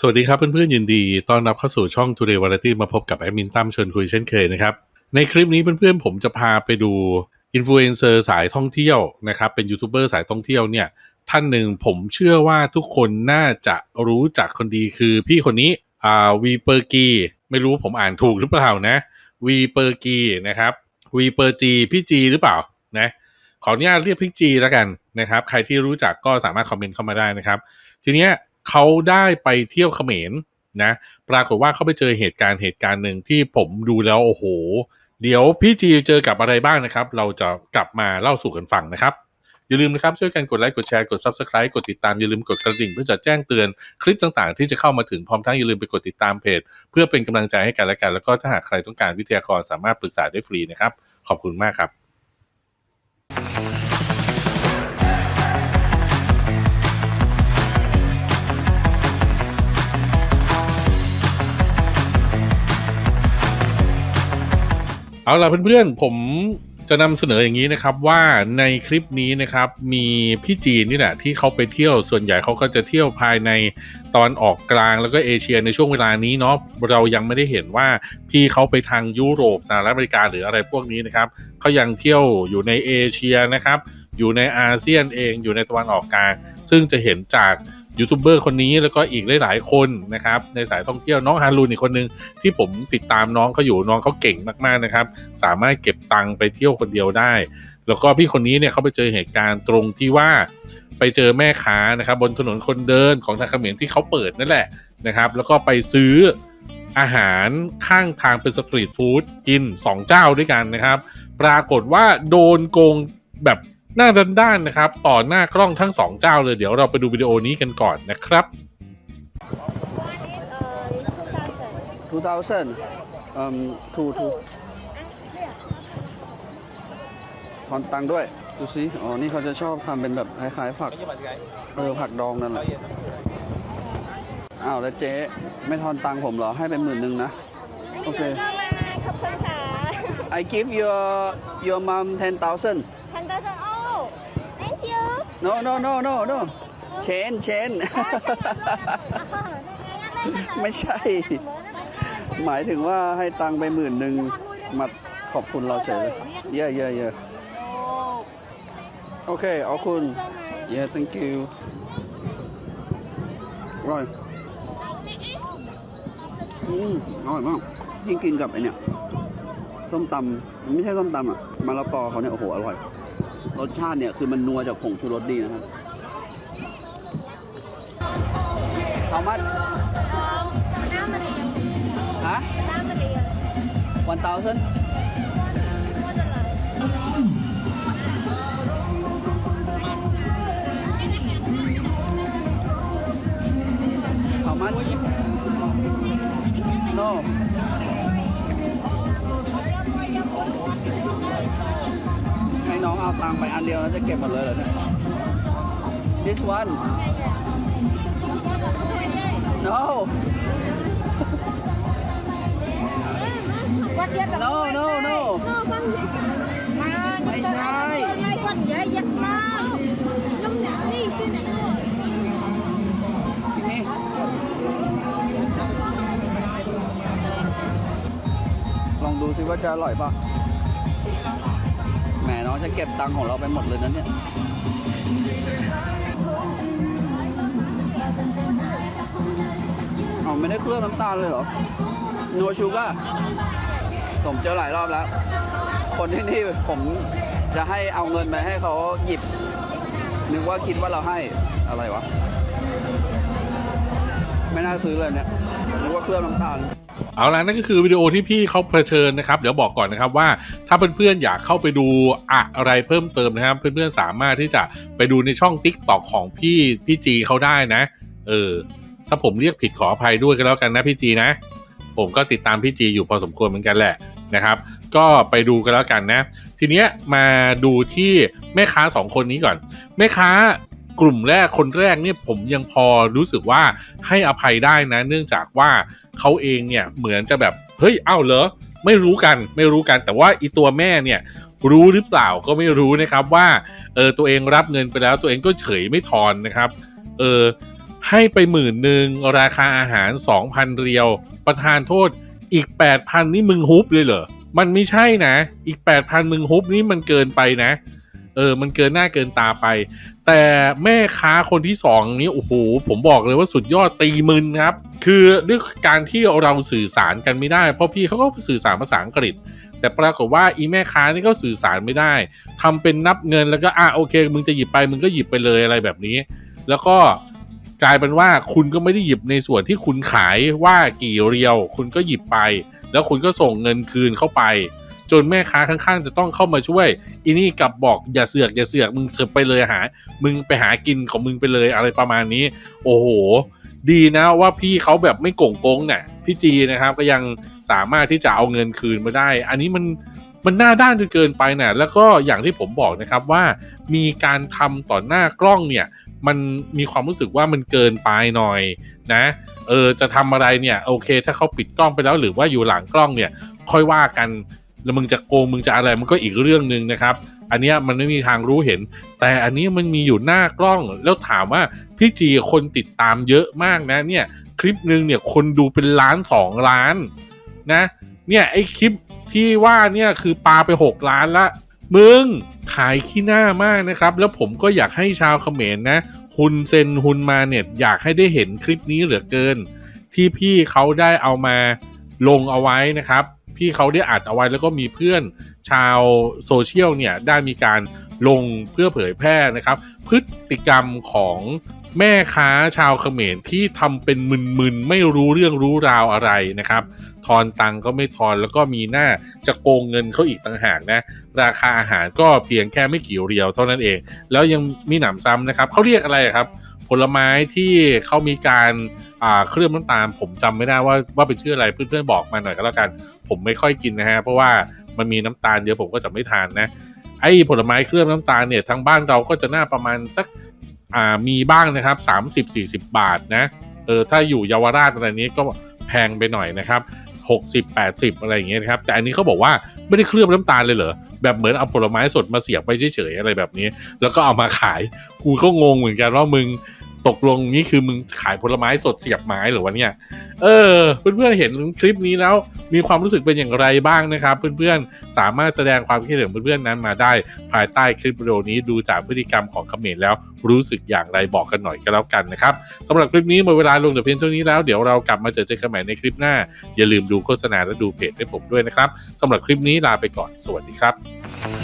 สวัสดีครับเพื่อนๆยินดีต้อนรับเข้าสู่ช่อง Today Variety มาพบกับแอดมินตั้มเชิญคุยเช่นเคยนะครับ ในคลิปนี้เพื่อนๆผมจะพาไปดูอินฟลูเอนเซอร์สายท่องเที่ยวนะครับ เป็นยูทูบเบอร์สายท่องเที่ยวเนี่ย ท่านหนึ่งผมเชื่อว่าทุกคนน่าจะรู้จักคนดีคือพี่คนนี้อ่าวีเปอร์กีไม่รู้ผมอ่านถูกหรือเปล่านะวีเปอร์กีนะครับวีเปอร์จีพี่จีหรือเปล่านะขออนุญาตเรียกพี่จีแล้วกันนะครับ ใครที่รู้จักก็สามารถคอมเมนต์เข้ามาได้นะครับ ทีเนี้ย เขาได้ไปเที่ยวเขมรนะ ปรากฏว่าเขาไปเจอเหตุการณ์เหตุการณ์หนึ่งที่ผมดูแล้วโอ้โห เดี๋ยวพี่จีเจอกับอะไรบ้างนะครับ เราจะกลับมาเล่าสู่กันฟังนะครับ อย่าลืมนะครับ ช่วยกันกดไลค์กดแชร์กด Subscribe กดติดตามอย่าลืมกดกระดิ่ง เพื่อจะแจ้งเตือนคลิปต่างๆ ที่จะเข้ามาถึงพร้อมทั้งอย่าลืมไปกดติดตามเพจ เพื่อเป็นกำลังใจให้กันและกัน แล้วก็ถ้าหากใครต้องการวิทยากรสามารถปรึกษาได้ฟรีนะครับขอบคุณมากครับ เอาล่ะเพื่อนๆ ผมจะนำเสนออย่างนี้นะครับว่าในคลิปนี้นะครับมีพี่จีนนี่แหละที่เขาไปเที่ยวส่วนใหญ่เขาก็จะเที่ยวภายในตอนออกกลางแล้วก็เอเชียในช่วงเวลานี้เนาะเรายังไม่ได้เห็นว่าพี่เขาไปทางยุโรปสหรัฐอเมริกาหรืออะไรพวกนี้นะครับเขายังเที่ยวอยู่ในเอเชียนะครับอยู่ในอาเซียนเองอยู่ในตะวันออกกลาง ซึ่งจะเห็นจาก ยูทูบเบอร์คนนี้แล้วก็อีกหลาย ๆ คนนะครับ ในสายท่องเที่ยวน้องฮารุนอีกคนนึงที่ผมติดตามน้องเขาอยู่น้องเขาเก่งมาก ๆ นะครับ สามารถเก็บตังค์ไปเที่ยวคนเดียวได้ แล้วก็พี่คนนี้เนี่ยเขาไปเจอเหตุการณ์ตรงที่ว่าไปเจอแม่ค้านะครับ บนถนนคนเดินของทางเขมรที่เขาเปิดนั่นแหละนะครับ แล้วก็ไปซื้ออาหารข้างทางเป็นสตรีทฟู้ดกิน 2 เจ้าด้วยกันนะครับ ปรากฏว่าโดนโกงแบบ หน้าด้านๆนะครับ ต่อหน้ากล้องทั้ง2เจ้าเลยเดี๋ยวเราไปดูวิดีโอนี้กันก่อนนะครับ One is uh, 2,000. 2,000 um two two ทอนตังค์ด้วย ดูสิอ๋อ นี่เขาจะชอบทำเป็นแบบคล้ายๆผัก เออ ผักดองนั่นแหละ อ้าว แล้วเจ๊ ไม่ทอนตังค์ผมเหรอ ให้เป็นหมื่นหนึ่งนะ โอเค ขอบคุณค่ะ I give your your mom 10,000ทั no no no no no chain chain ไม่ใช่ หมายถึงว่าให้ตังไปหมื่นหนึ่งมาขอบคุณเราเฉยเย่เย่เย่โอเคเอาคุณ yeah thank you อร่อยอืมอร่อยมากยิ่งกินกับไอเนี่ยส้มตำไม่ใช่ส้มตำอะมะละกอเขาเนี่ยโอ้โหอร่อย รสชาติเนี่ยคือมันนัวจากผงชูรสดีนะครับ How much น้ำมันเรียงฮะน้ำมันเรียง one thousand ว่าจะอะไร ตังไปอันเดียวแล้วจะเก็บหมดเลยเหรอเนี่ย This one No No no no มาไม่ใช่ไม่ใหญ่ยักษ์มาลองดูซิว่าจะอร่อยป่ะ น้องจะเก็บตังค์ของเราไปหมดเลยนะเนี่ยเอาไม่ได้เคลือบน้ำตาลเลยเหรอนัวชูก้าผมเจอหลายรอบแล้ว คนที่นี่ผมจะให้เอาเงินไปให้เขาหยิบ นึกว่าคิดว่าเราให้อะไรวะ ไม่น่าซื้อเลยเนี่ยนึกว่าเคลือบน้ำตาล เอาละนั่นก็คือวิดีโอที่พี่เขาเผชิญนะครับ เดี๋ยวบอกก่อนนะครับว่าถ้าเพื่อนๆอยากเข้าไปดูอะไรเพิ่มเติมนะครับ เพื่อนๆสามารถที่จะไปดูในช่อง t ิ k t o k ของพี่พี่จีเขาได้นะ เออ ถ้าผมเรียกผิดขออภัยด้วยก็แล้วกันนะพี่จีนะ ผมก็ติดตามพี่จีอยู่พอสมควรเหมือนกันแหละนะครับ ก็ไปดูกันแล้วกันนะ ทีเนี้ยมาดูที่แม่ค้าสองคนนี้ก่อน แม่ค้า กลุ่มแรกคนแรกเนี่ยผมยังพอรู้สึกว่าให้อภัยได้นะ เนื่องจากว่าเขาเองเนี่ยเหมือนจะแบบเฮ้ยเอ้าเหรอไม่รู้กันไม่รู้กันแต่ว่าอีตัวแม่เนี่ยรู้หรือเปล่าก็ไม่รู้นะครับว่าเออตัวเองรับเงินไปแล้วตัวเองก็เฉยไม่ทอนนะครับเออให้ไปหมื่นหนึ่งราคาอาหาร 2,000 เรียว ประทานโทษอีก 8,000 นี่มึงฮุบเลยเหรอ มันไม่ใช่นะ อีก 8,000 มึงฮุบนี่มันเกินไปนะ เออ มันเกินหน้าเกินตาไป แต่แม่ค้าคนที่สองนี้โอ้โหผมบอกเลยว่าสุดยอดตีมึนครับ คือด้วยการที่เราสื่อสารกันไม่ได้ เพราะพี่เขาก็สื่อสารภาษาอังกฤษ แต่ปรากฏว่าอีแม่ค้านี่ก็สื่อสารไม่ได้ทำเป็นนับเงินแล้วก็อะโอเค มึงจะหยิบไปมึงก็หยิบไปเลยอะไรแบบนี้ แล้วก็กลายเป็นว่าคุณก็ไม่ได้หยิบในส่วนที่คุณขายว่ากี่เรียว คุณก็หยิบไป แล้วคุณก็ส่งเงินคืนเข้าไป จนแม่ค้าข้างๆ จะต้องเข้ามาช่วยอีนี่กลับบอกอย่าเสือกอย่าเสือกมึงเสือกไปเลยหา มึงไปหากินของมึงไปเลยอะไรประมาณนี้ โอ้โห ดีนะว่าพี่เขาแบบไม่โก่งโกงเนี่ยพี่จีนะครับก็ยังสามารถที่จะเอาเงินคืนมาได้ อันนี้มันมันหน้าด้านจนเกินไปนะแล้วก็อย่างที่ผมบอกนะครับว่ามีการทำต่อหน้ากล้องเนี่ย มันมีความรู้สึกว่ามันเกินไปหน่อยนะ เออจะทำอะไรเนี่ยโอเค ถ้าเขาปิดกล้องไปแล้วหรือว่าอยู่หลังกล้องเนี่ย ค่อยว่ากัน แล้วมึงจะโกงมึงจะอะไรมันก็อีกเรื่องหนึ่งนะครับ อันนี้มันไม่มีทางรู้เห็น แต่อันนี้มันมีอยู่หน้ากล้องแล้วถามว่าพี่จีคนติดตามเยอะมากนะเนี่ยคลิปหนึ่งเนี่ยคนดูเป็นล้านสองล้านนะเนี่ยไอคลิปที่ว่าเนี่ยคือปาไปหกล้านละมึงขายขี้หน้ามากนะครับ แล้วผมก็อยากให้ชาวเขมรนะฮุนเซนฮุนมาเน็ตอยากให้ได้เห็นคลิปนี้เหลือเกิน ที่พี่เขาได้เอามา ลงเอาไว้นะครับ พี่เขาได้อัดเอาไว้แล้วก็มีเพื่อนชาวโซเชียลเนี่ยได้มีการลงเพื่อเผยแพร่นะครับ พฤติกรรมของแม่ค้าชาวเขมรที่ทำเป็นมึนๆ ไม่รู้เรื่องรู้ราวอะไรนะครับ ทอนตังก็ไม่ทอนแล้วก็มีหน้าจะโกงเงินเขาอีกต่างหากนะ ราคาอาหารก็เพียงแค่ไม่กี่เรียวเท่านั้นเอง แล้วยังมีหนำซ้ำนะครับเขาเรียกอะไรครับ ลไม้ที่เขามีการอ่าเคลือบน้ำตาล ผมจำไม่ได้ว่าว่าเป็นชื่ออะไรเพื่อนๆบอกมาหน่อยก็แล้วกัน ผมไม่ค่อยกินนะฮะเพราะว่ามันมีน้ำตาลเยอะผมก็จะไม่ทานนะไอ้ผลไม้เคลือบน้ำตาลเนี่ยทางบ้านเราก็จะน่าประมาณสักอ่ามีบ้างนะครับสามสิบสี่สิบบาทนะเออถ้าอยู่เยาวราชอะไรนี้ก็แพงไปหน่อยนะครับหกสิบแปดสิบอะไรอย่างเงี้ยนะครับ แต่อันนี้เขาบอกว่าไม่ได้เคลือบน้ำตาลเลยเหรอ แบบเหมือนเอาผลไม้สดมาเสียบไปเฉยๆอะไรแบบนี้ แล้วก็เอามาขาย กูก็งงเหมือนกันว่ามึง ตกลงนี่คือมึงขายผลไม้สดเสียบไม้หรือวะเนี่ย เออ เพื่อนๆเห็นคลิปนี้แล้วมีความรู้สึกเป็นอย่างไรบ้างนะครับ เพื่อนๆสามารถแสดงความคิดเห็นเพื่อนๆนั้นมาได้ ภายใต้คลิปวิดีโอนี้ดูจากพฤติกรรมของเขมรแล้วรู้สึกอย่างไรบอกกันหน่อยก็แล้วกันนะครับสำหรับคลิปนี้หมดเวลาลงแต่เพียงเท่านี้แล้วเดี๋ยวเรากลับมาเจอเจอกันใหม่ในคลิปหน้า อย่าลืมดูโฆษณาและดูเพจให้ผมด้วยนะครับสำหรับคลิปนี้ลาไปก่อนสวัสดีครับ